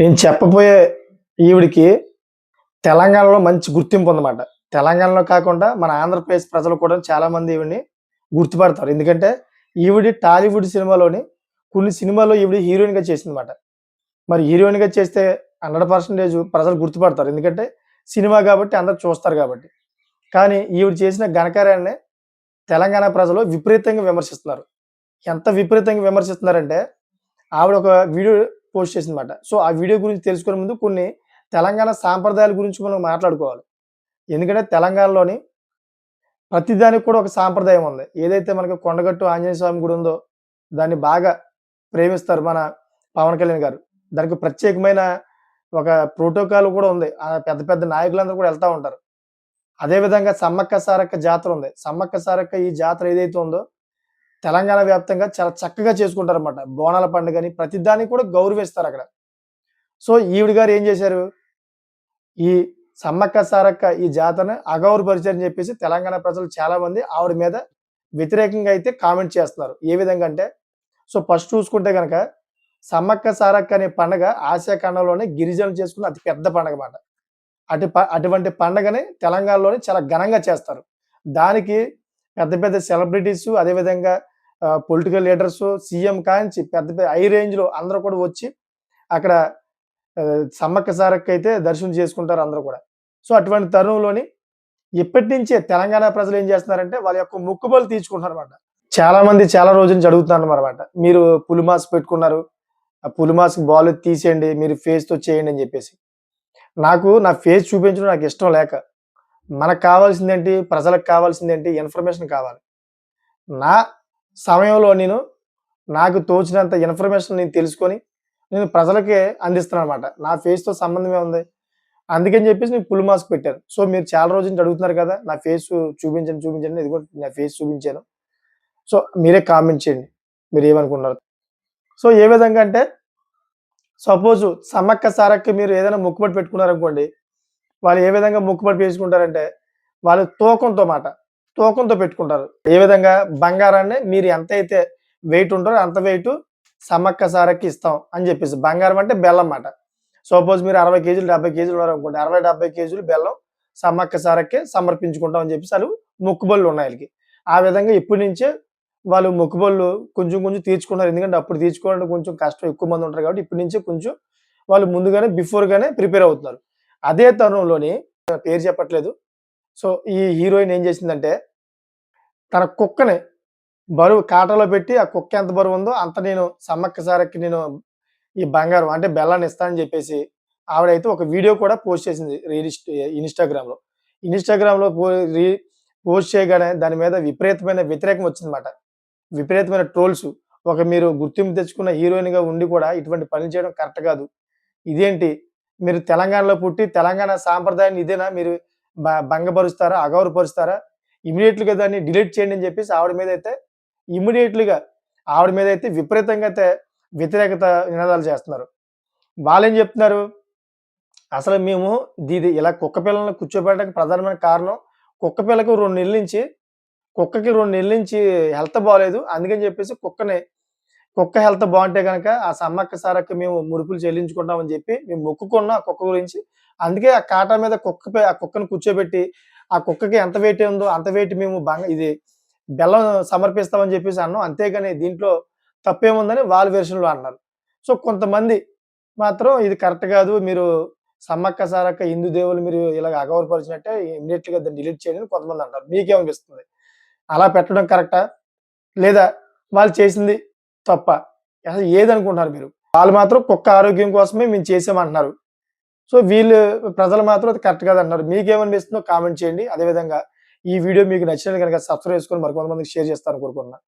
నేను చెప్పబోయే ఈవిడికి తెలంగాణలో మంచి గుర్తింపు ఉందన్నమాట. తెలంగాణలో కాకుండా మన ఆంధ్రప్రదేశ్ ప్రజలు కూడా చాలామంది ఈవిడిని గుర్తుపడతారు. ఎందుకంటే ఈవిడి టాలీవుడ్ సినిమాలోని కొన్ని సినిమాల్లో ఈవిడ హీరోయిన్గా చేసిందన్నమాట. మరి హీరోయిన్గా చేస్తే హండ్రెడ్ పర్సెంటేజ్ ప్రజలు గుర్తుపడతారు. ఎందుకంటే సినిమా కాబట్టి అందరు చూస్తారు కాబట్టి. కానీ ఈవిడ చేసిన ఘనకార్యాన్ని తెలంగాణ ప్రజలు విపరీతంగా విమర్శిస్తున్నారు. ఎంత విపరీతంగా విమర్శిస్తున్నారంటే ఆవిడ ఒక వీడియో పోస్ట్ చేసిందన్నమాట. సో ఆ వీడియో గురించి తెలుసుకునే ముందు కొన్ని తెలంగాణ సాంప్రదాయాల గురించి మనం మాట్లాడుకోవాలి. ఎందుకంటే తెలంగాణలోని ప్రతిదానికి కూడా ఒక సాంప్రదాయం ఉంది. ఏదైతే మనకి కొండగట్టు ఆంజనేయ స్వామి గుడి ఉందో దాన్ని బాగా ప్రేమిస్తారు మన పవన్ కళ్యాణ్ గారు. దానికి ప్రత్యేకమైన ఒక ప్రోటోకాల్ కూడా ఉంది. ఆ పెద్ద పెద్ద నాయకులందరూ కూడా వెళ్తూ ఉంటారు. అదే విధంగా సమ్మక్క సారక్క జాతర ఉంది. సమ్మక్క సారక్క ఈ జాతర ఏదైతే ఉందో తెలంగాణ వ్యాప్తంగా చాలా చక్కగా చేసుకుంటారు అనమాట బోనాల పండుగని ప్రతిదానికి కూడా గౌరవిస్తారు అక్కడ. సో ఈవిడ గారు ఏం చేశారు? ఈ సమ్మక్క సారక్క ఈ జాతరను అగౌరవపరిచారని చెప్పేసి తెలంగాణ ప్రజలు చాలా మంది ఆవిడ మీద వ్యతిరేకంగా అయితే కామెంట్ చేస్తున్నారు. ఏ విధంగా అంటే సో ఫస్ట్ చూసుకుంటే కనుక సమ్మక్క సారక్క అనే పండగ ఆసియా ఖండంలోనే గిరిజనులు చేసుకున్న అతి పెద్ద పండగ అన్నమాట. అటు ప- అటువంటి పండగని తెలంగాణలోనే చాలా ఘనంగా చేస్తారు. దానికి పెద్ద పెద్ద సెలబ్రిటీస్ అదేవిధంగా పొలిటికల్ లీడర్స్ సీఎం కాంచి పెద్ద పెద్ద హై రేంజ్లో అందరూ కూడా వచ్చి అక్కడ సమ్మక్క సారక్క అయితే దర్శనం చేసుకుంటారు అందరూ కూడా. సో అటువంటి తరుణంలోని ఇప్పటి నుంచే తెలంగాణ ప్రజలు ఏం చేస్తున్నారంటే వాళ్ళ యొక్క ముక్కుబలు తీర్చుకుంటున్నారు అనమాట చాలా మంది చాలా రోజుల నుంచి అడుగుతున్నారు అనమాట మీరు పులి మాస్క్ పెట్టుకున్నారు ఆ పులి మాస్క్ బాల్ తీసేయండి మీరు ఫేస్తో చేయండి అని చెప్పేసి. నాకు నా ఫేస్ చూపించడం నాకు ఇష్టం లేక మనకు కావాల్సిందేంటి ప్రజలకు కావాల్సిందేంటి ఇన్ఫర్మేషన్ కావాలి. నా సమయంలో నేను నాకు తోచినంత ఇన్ఫర్మేషన్ నేను తెలుసుకొని నేను ప్రజలకే అందిస్తాను అనమాట నా ఫేస్తో సంబంధమే ఉంది. అందుకని చెప్పేసి నేను పుల్ మాస్క్ పెట్టాను. సో మీరు చాలా రోజుల నుంచి అడుగుతున్నారు కదా నా ఫేస్ చూపించండి చూపించండి ఇది కూడా నా ఫేస్ చూపించాను. సో మీరే కామెంట్ చేయండి. మీరు ఏమనుకున్నారు సో ఏ విధంగా అంటే సపోజ్ సమ్మక్క సారక్క మీరు ఏదైనా మొక్కుబడి పెట్టుకున్నారనుకోండి వాళ్ళు ఏ విధంగా మొక్కుబడి వేసుకుంటారంటే వాళ్ళు తూకంతో మాట. తూకంతో పెట్టుకుంటారు. ఏ విధంగా? బంగారాన్ని మీరు ఎంత అయితే వెయిట్ ఉంటారో అంత వెయిట్ సమ్మక్క సారక్కి ఇస్తాం అని చెప్పేసి. బంగారం అంటే బెల్లం మాట సపోజ్ మీరు అరవై కేజీలు డెబ్బై కేజీలు ఉన్నారు అనుకోండి అరవై డెబ్బై కేజీలు బెల్లం సమ్మక్క సారక్కి సమర్పించుకుంటాం అని చెప్పేసి వాళ్ళు మొక్కుబళ్ళు ఉన్నాయి వీళ్ళకి. ఆ విధంగా ఇప్పటి నుంచే వాళ్ళు మొక్కుబళ్ళు కొంచెం కొంచెం తీర్చుకున్నారు ఎందుకంటే అప్పుడు తీర్చుకోవడానికి కొంచెం కష్టం ఎక్కువ మంది ఉంటారు కాబట్టి ఇప్పటి నుంచే కొంచెం వాళ్ళు ముందుగానే బిఫోర్గానే ప్రిపేర్ అవుతున్నారు. అదే తరుణంలోని పేరు చెప్పట్లేదు. సో ఈ హీరోయిన్ ఏం చేసిందంటే తన కుక్కని బరువు కాటలో పెట్టి ఆ కుక్క ఎంత బరువు ఉందో అంత నేను సమ్మక్క సారక్కి నేను ఈ బంగారం అంటే బెల్లాన్ని ఇస్తానని చెప్పేసి ఆవిడైతే ఒక వీడియో కూడా పోస్ట్ చేసింది రీలిస్ట్ ఇన్స్టాగ్రామ్లో. ఇన్స్టాగ్రామ్లో పో- రీ- పోస్ట్ చేయగానే దాని మీద విపరీతమైన వ్యతిరేకం వచ్చిందన్నమాట. విపరీతమైన ట్రోల్స్. ఒక మీరు గుర్తింపు తెచ్చుకున్న హీరోయిన్గా ఉండి కూడా ఇటువంటి పనులు చేయడం కరెక్ట్ కాదు. ఇదేంటి? మీరు తెలంగాణలో పుట్టి తెలంగాణ సాంప్రదాయాన్ని ఇదేనా? మీరు భంగపరుస్తారా? అగౌరపరుస్తారా ఇమీడియట్లీగా దాన్ని డిలీట్ చేయండి అని చెప్పేసి ఆవిడ మీద అయితే ఇమీడియట్లీగా ఆవిడ మీద అయితే విపరీతంగా అయితే వ్యతిరేకత నినాదాలు చేస్తున్నారు. వాళ్ళు ఏం చెప్తున్నారు? అసలు మేము దీది ఇలా కుక్క పిల్లలను కూర్చోబెట్టడానికి ప్రధానమైన కారణం కుక్క పిల్లకు రెండు నెలల నుంచి కుక్కకి రెండు నెలల నుంచి హెల్త్ బాగాలేదు అందుకని చెప్పేసి కుక్కని కుక్క హెల్త్ బాగుంటే కనుక ఆ సమ్మక్క సారక్క మేము ముడుపులు చెల్లించుకుంటామని చెప్పి మేము మొక్కుకున్నాం ఆ కుక్క గురించి. అందుకే ఆ కాటా మీద కుక్క ఆ కుక్కను కూర్చోబెట్టి ఆ కుక్కకి ఎంత వెయిట్ ఉందో అంత వెయిట్ మేము బంగ ఇది బెల్లం సమర్పిస్తామని చెప్పేసి అన్నాం. అంతేగాని దీంట్లో తప్పేముందని వాళ్ళ వెర్షన్లో అన్నారు. సో కొంతమంది మాత్రం ఇది కరెక్ట్ కాదు మీరు సమ్మక్క సారక్క హిందూ దేవులు మీరు ఇలాగ అగౌరపరిచినట్టే ఇమ్మీడియట్గా దాన్ని డిలీట్ చేయండి అని కొంతమంది అంటారు. మీకేమనిపిస్తుంది? అలా పెట్టడం కరెక్టా లేదా వాళ్ళు చేసింది తప్ప? అసలు ఏదనుకుంటున్నారు మీరు? వాళ్ళు మాత్రం కుక్క ఆరోగ్యం కోసమే మేము చేసామంటున్నారు. సో వీళ్ళు ప్రజలు మాత్రం అది కరెక్ట్ కాదు అన్నారు మీకేమనిపిస్తుందో కామెంట్ చేయండి. అదేవిధంగా ఈ వీడియో మీకు నచ్చినట్టు కనుక సబ్స్క్రైబ్ చేసుకొని మరికొంతమందికి షేర్ చేస్తారని కోరుకున్నాను